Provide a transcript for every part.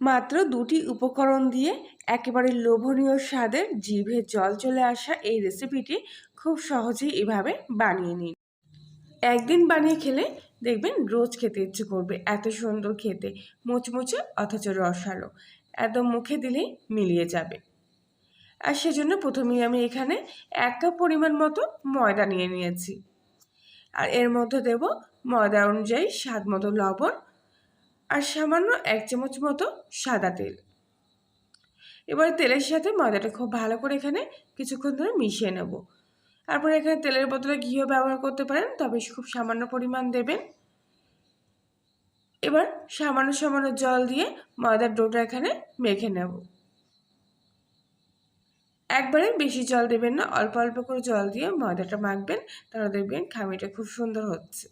মাত্র দুটি উপকরণ দিয়ে একেবারে লোভনীয় স্বাদের জিভে জল চলে আসা এই রেসিপিটি খুব সহজেই এভাবে বানিয়ে নিন। একদিন বানিয়ে খেলে দেখবেন রোজ খেতে ইচ্ছে করবে এত সুন্দর খেতে, মুচমুচে অথচ রসালো, একদম মুখে দিলেই মিলিয়ে যাবে। আর সেজন্য প্রথমেই আমি এখানে এক কাপ পরিমাণ মতো ময়দা নিয়ে নিয়েছি। আর এর মধ্যে দেব ময়দা অনুযায়ী স্বাদ মতো লবণ আর সামান্য এক চামচ মতো সাদা তেল। এবার তেলের সাথে ময়দাটা খুব ভালো করে এখানে কিছুক্ষণ ধরে মিশিয়ে নেব। তারপরে এখানে তেলের বদলে ঘিও ব্যবহার করতে পারেন, তবে খুব সামান্য পরিমাণ দেবেন। এবার সামান্য সামান্য জল দিয়ে ময়দার ডোটা এখানে মেখে নেব। একবারে বেশি জল দেবেন না, অল্প অল্প করে জল দিয়ে ময়দাটা মাখবেন, তাহলে দেখবেন খামিটা খুব সুন্দর হচ্ছে।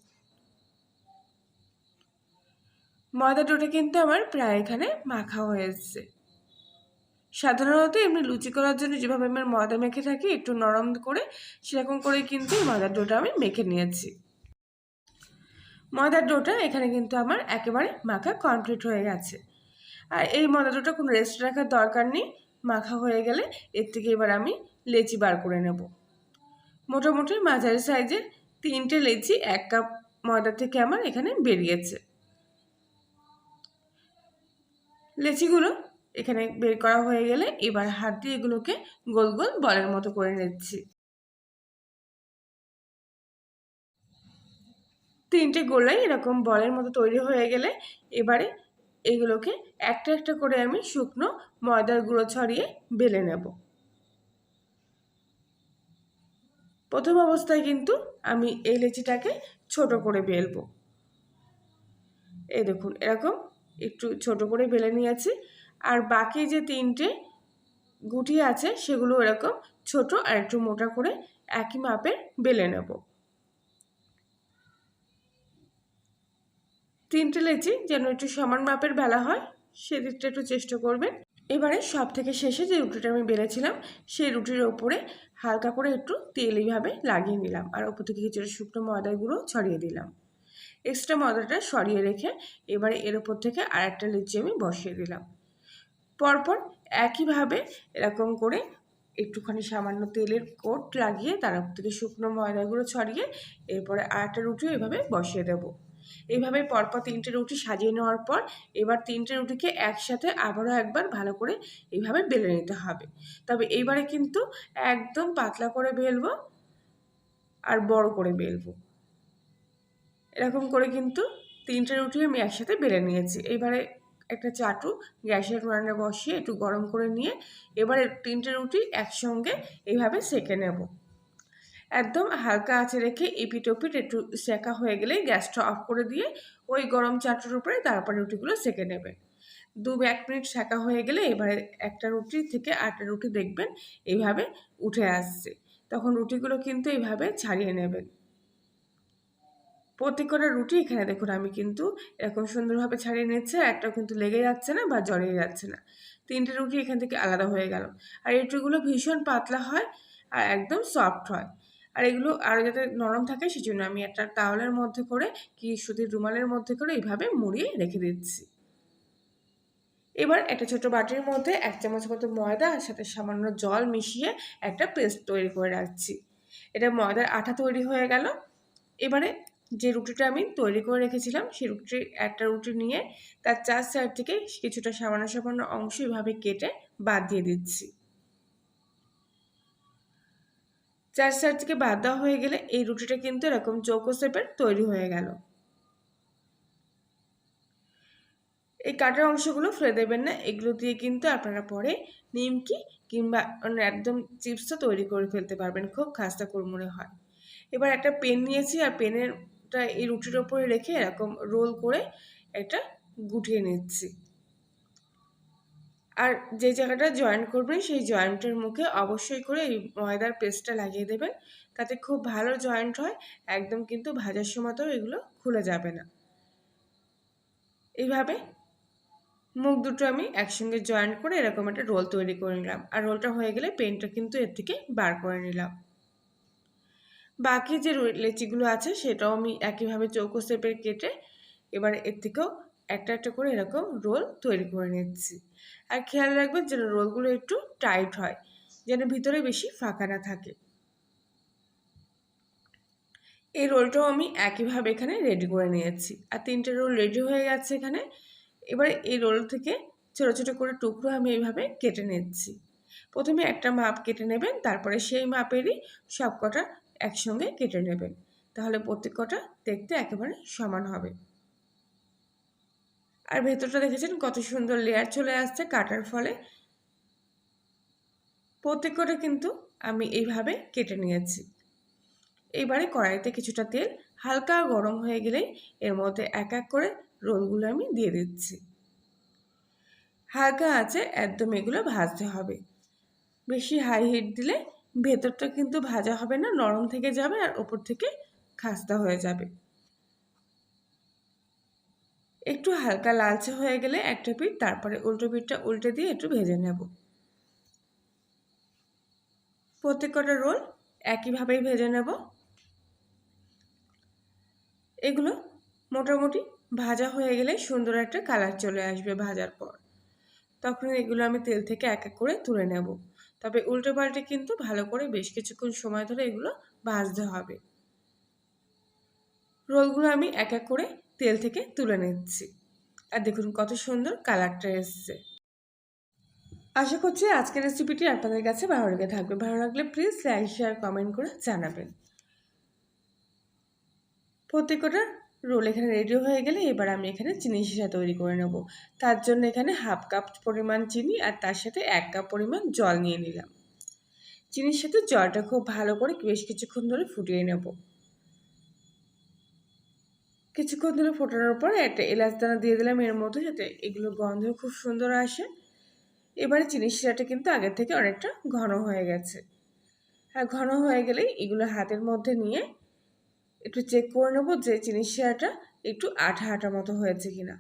ময়দা ডোটা কিন্তু আমার প্রায় এখানে মাখা হয়ে এসছে সাধারণত এমনি লুচি করার জন্য যেভাবে আমি ময়দা মেখে থাকি, একটু নরম করে, সেরকম করে কিন্তু ময়দার ডোটা আমি মেখে নিয়েছি। ময়দার ডোটা এখানে কিন্তু আমার একেবারে মাখা কমপ্লিট হয়ে গেছে। আর এই ময়দা ডোটা কোনো রেস্ট রাখার দরকার নেই, মাখা হয়ে গেলে এর থেকে এবার আমি লেচি বার করে নেব। মোটামুটি মাঝারি সাইজের তিনটে লেচি এক কাপ ময়দা থেকে আমার এখানে বেরিয়েছে। লেচিগুলো এখানে বের করা হয়ে গেলে এবার হাত দিয়ে এগুলোকে গোল গোল বলের মতো করে নিচ্ছি। তিনটে গোলাই এরকম বলের মতো তৈরি হয়ে গেলে এবারে এগুলোকে একটা একটা করে আমি শুকনো ময়দার গুঁড়ো ছড়িয়ে বেলে নেব। প্রথম অবস্থায় কিন্তু আমি এই লেচিটাকে ছোট করে বেলবো। এই দেখুন, এরকম একটু ছোট করে বেলে নিয়েছি। আর বাকি যে তিনটে গুটি আছে, সেগুলো এরকম ছোট আর একটু মোটা করে একই মাপের বেলে নেব। তিনটে লেচি যেন একটু সমান মাপের বেলা হয়, সেদিকটা একটু চেষ্টা করবেন। এবারে সব থেকে শেষে যে রুটিটা আমি বেলেছিলাম, সেই রুটির ওপরে হালকা করে একটু তেল এইভাবে লাগিয়ে নিলাম। আর ওপর থেকে কিছুটা শুকনো ময়দার গুঁড়ো ছড়িয়ে দিলাম। এক্সট্রা ময়দাটা সরিয়ে রেখে এবারে এর ওপর থেকে আর একটা লিচি আমি বসিয়ে দিলাম। পরপর একইভাবে এরকম করে একটুখানি সামান্য তেলের কোট লাগিয়ে তার উপর থেকে শুকনো ময়দাগুলো ছড়িয়ে এরপরে আর একটা রুটিও এভাবে বসিয়ে দেব। এইভাবে পরপর তিনটে রুটি সাজিয়ে নেওয়ার পর এবার তিনটে রুটিকে একসাথে আবারও একবার ভালো করে এইভাবে বেলে নিতে হবে। তবে এইবারে কিন্তু একদম পাতলা করে বেলবো আর বড় করে বেলবো। এরকম করে কিন্তু তিনটে রুটি আমি একসাথে বেলে নিয়েছি। এবারে একটা চাটু গ্যাসের উনানে বসিয়ে একটু গরম করে নিয়ে এবারে তিনটে রুটি একসঙ্গে এইভাবে সেঁকে নেব। একদম হালকা আঁচে রেখে এপিট ওপিট একটু সেঁকা হয়ে গেলে গ্যাসটা অফ করে দিয়ে ওই গরম চাটুর উপরে তারপরে রুটিগুলো সেঁকে নেবে। দু এক মিনিট সেঁকা হয়ে গেলে এবারে একটা রুটি থেকে আটটা রুটি দেখবেন এইভাবে উঠে আসছে। তখন রুটিগুলো কিন্তু এইভাবে ছাড়িয়ে নেবেন। প্রত্যেকটা রুটি এখানে দেখুন, আমি কিন্তু এরকম সুন্দরভাবে ছাড়িয়ে নিচ্ছে একটাও কিন্তু লেগে যাচ্ছে না বা জড়িয়ে যাচ্ছে না। তিনটে রুটি এখান থেকে আলাদা হয়ে গেল। আর এই রুটিগুলো ভীষণ পাতলা হয় আর একদম সফট হয়। আর এগুলো আরও যাতে নরম থাকে সেজন্য আমি একটা তাওয়ালের মধ্যে করে, কি সুতির রুমালের মধ্যে করে এইভাবে মুড়িয়ে রেখে দিচ্ছি। এবার একটা ছোট বাটির মধ্যে এক চামচ মতো ময়দা আর সাথে সামান্য জল মিশিয়ে একটা পেস্ট তৈরি করে রাখছি। এটা ময়দার আঠা তৈরি হয়ে গেল। এবারে যে রুটিটা আমি তৈরি করে রেখেছিলাম, সেই রুটির একটা রুটি নিয়ে তার চার সাইড থেকে কিছুটা সামান্য সামান্য অংশ এভাবে কেটে বাদ দিয়ে দিচ্ছি। চার সাইড থেকে বাদ দেওয়া হয়ে গেলে এই রুটিটা কিন্তু এরকম চৌকো শেপের তৈরি হয়ে গেল। এই কাটার অংশগুলো ফেলে দেবেন না, এগুলো দিয়ে কিন্তু আপনারা পরে নিমকি কিংবা অন্য একদম চিপসও তৈরি করে ফেলতে পারবেন, খুব খাস্তা কুড়মুড়ে হয়। এবার একটা পেন নিয়েছি, আর পেনের টা এই রুটির ওপরে রেখে এরকম রোল করে এটা গুটিয়ে নিচ্ছি। আর যে জায়গাটা জয়েন্ট করবেন সেই জয়েন্টের মুখে অবশ্যই করে এই ময়দার পেস্টটা লাগিয়ে দেবেন। তাতে খুব ভালো জয়েন্ট হয়, একদম কিন্তু ভাজার সময়তেও এগুলো খুলে যাবে না। এইভাবে মুখ দুটো আমি একসঙ্গে জয়েন্ট করে এরকম একটা রোল তৈরি করে নিলাম। আর রোলটা হয়ে গেলে পেনটা কিন্তু এর থেকে বার করে নিলাম। বাকি যে লেচিগুলো আছে সেটাও আমি একইভাবে চৌকো শেপের কেটে এবার এর থেকেও একটা একটা করে এরকম রোল তৈরি করে নিচ্ছি। আর খেয়াল রাখবেন যেন রোলগুলো একটু টাইট হয়, যেন ভিতরে বেশি ফাঁকা না থাকে। এই রোলটাও আমি একইভাবে এখানে রেডি করে নিয়েছি। আর তিনটে রোল রেডি হয়ে গেছে এখানে। এবার এই রোল থেকে ছোটো ছোটো করে টুকরো আমি এইভাবে কেটে নিচ্ছি। প্রথমে একটা মাপ কেটে নেবেন, তারপরে সেই মাপেরই সব কটা একসঙ্গে কেটে নেবেন। তাহলে প্রত্যেকটা দেখতে একেবারে সমান হবে। আর ভেতরটা দেখেছেন কত সুন্দর লেয়ার চলে আসছে কাটার ফলে। প্রত্যেকটা কিন্তু আমি এইভাবে কেটে নিয়েছি। এবারে কড়াইতে কিছুটা তেল হালকা গরম হয়ে গেলেই এর মধ্যে এক এক করে রোলগুলো আমি দিয়ে দিচ্ছি। হালকা আছে একদম এগুলো ভাজতে হবে। বেশি হাই হিট দিলে ভেতরটা কিন্তু ভাজা হবে না, নরম থেকে যাবে আর ওপর থেকে খাস্তা হয়ে যাবে। একটু হালকা লালচে হয়ে গেলে একটা পিঠ, তারপরে উল্টো পিঠটা উল্টে দিয়ে একটু ভেজে নেব। প্রত্যেক কটা রোল একইভাবেই ভেজে নেব। এগুলো মোটামুটি ভাজা হয়ে গেলে সুন্দর একটা কালার চলে আসবে ভাজার পর। তখন এগুলো আমি তেল থেকে এক এক করে তুলে নেব। তবে উল্টো পাল্টে কিন্তু ভালো করে বেশ কিছুক্ষণ সময় ধরে এগুলো ভাজতে হবে। রোলগুলো আমি এক এক করে তেল থেকে তুলে নিচ্ছি। আর দেখুন কত সুন্দর কালারটা এসছে। আশা করছি আজকের রেসিপিটি আপনাদের কাছে ভালো লেগে থাকবে। ভালো লাগলে প্লিজ লাইক, শেয়ার, কমেন্ট করে জানাবেন। প্রত্যেকটা রোল এখানে রেডি হয়ে গেলে এবার আমি এখানে চিনি শিশা তৈরি করে নেব। তার জন্য এখানে হাফ কাপ পরিমাণ চিনি আর তার সাথে এক কাপ পরিমাণ জল নিয়ে নিলাম। চিনির সাথে জলটা খুব ভালো করে বেশ কিছুক্ষণ ধরে ফুটিয়ে নেব। কিছুক্ষণ ধরে ফোটানোর পর একটা এলাচ দানা দিয়ে দিলাম এর মধ্যে যাতে এগুলো গন্ধ খুব সুন্দর আসে। এবারে চিনি শিরাটা কিন্তু আগের থেকে অনেকটা ঘন হয়ে গেছে। আর ঘন হয়ে গেলেই এগুলো হাতের মধ্যে নিয়ে একটু চেক করে নেব যে চিনি শিরাটা একটু আঠা আঠা মতো হয়েছে কিনা।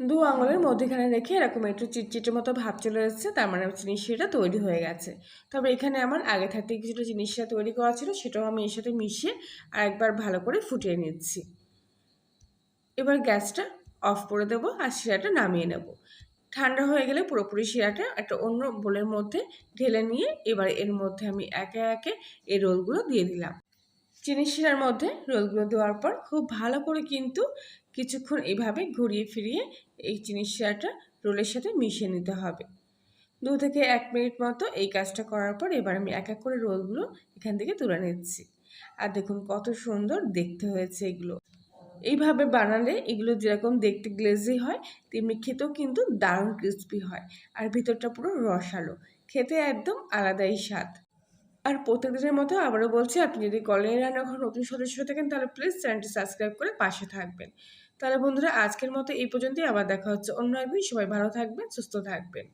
দু আঙুলের মধ্যেখানে রেখে এরকম একটু চিটচিটের মতো ভাব চলে এসেছে, তার মানে চিনি শিরাটা তৈরি হয়ে গেছে। তবে এখানে আমার আগে থাকতে কিছুটা চিনি শিরা তৈরি করা ছিল, সেটাও আমি এর সাথে মিশিয়ে আরেকবার ভালো করে ফুটিয়ে নিচ্ছি। এবার গ্যাসটা অফ করে দেবো আর শিরাটা নামিয়ে নেব। ঠান্ডা হয়ে গেলে পুরোপুরি শিরাটা একটা অন্য বোলের মধ্যে ঢেলে নিয়ে এবার এর মধ্যে আমি একে একে এই রোলগুলো দিয়ে দিলাম। চিনি শিরার মধ্যে রোলগুলো দেওয়ার পর খুব ভালো করে কিন্তু কিছুক্ষণ এইভাবে ঘুরিয়ে ফিরিয়ে এই চিনি শিরাটা রোলের সাথে মিশিয়ে নিতে হবে। দু থেকে এক মিনিট মতো এই কাজটা করার পর এবার আমি এক এক করে রোলগুলো এখান থেকে তুলে নিচ্ছি। আর দেখুন কত সুন্দর দেখতে হয়েছে এগুলো। এইভাবে বানালে এগুলো যেরকম দেখতে গ্লেজি হয়, তেমনি খেতেও কিন্তু দারুণ ক্রিস্পি হয়। আর ভিতরটা পুরো রসালো, খেতে একদম আলাদাই স্বাদ। আর প্রত্যেকদিনের মতো আবারও বলছি, আপনি যদি কলোনি রান্নাঘর নতুন সদস্য থাকেন, তাহলে প্লিজ চ্যানেলটি সাবস্ক্রাইব করে পাশে থাকবেন। তাহলে বন্ধুরা, আজকের মতো এই পর্যন্তই, আবার দেখা হচ্ছে অন্য একদিন। সবাই ভালো থাকবেন, সুস্থ থাকবেন।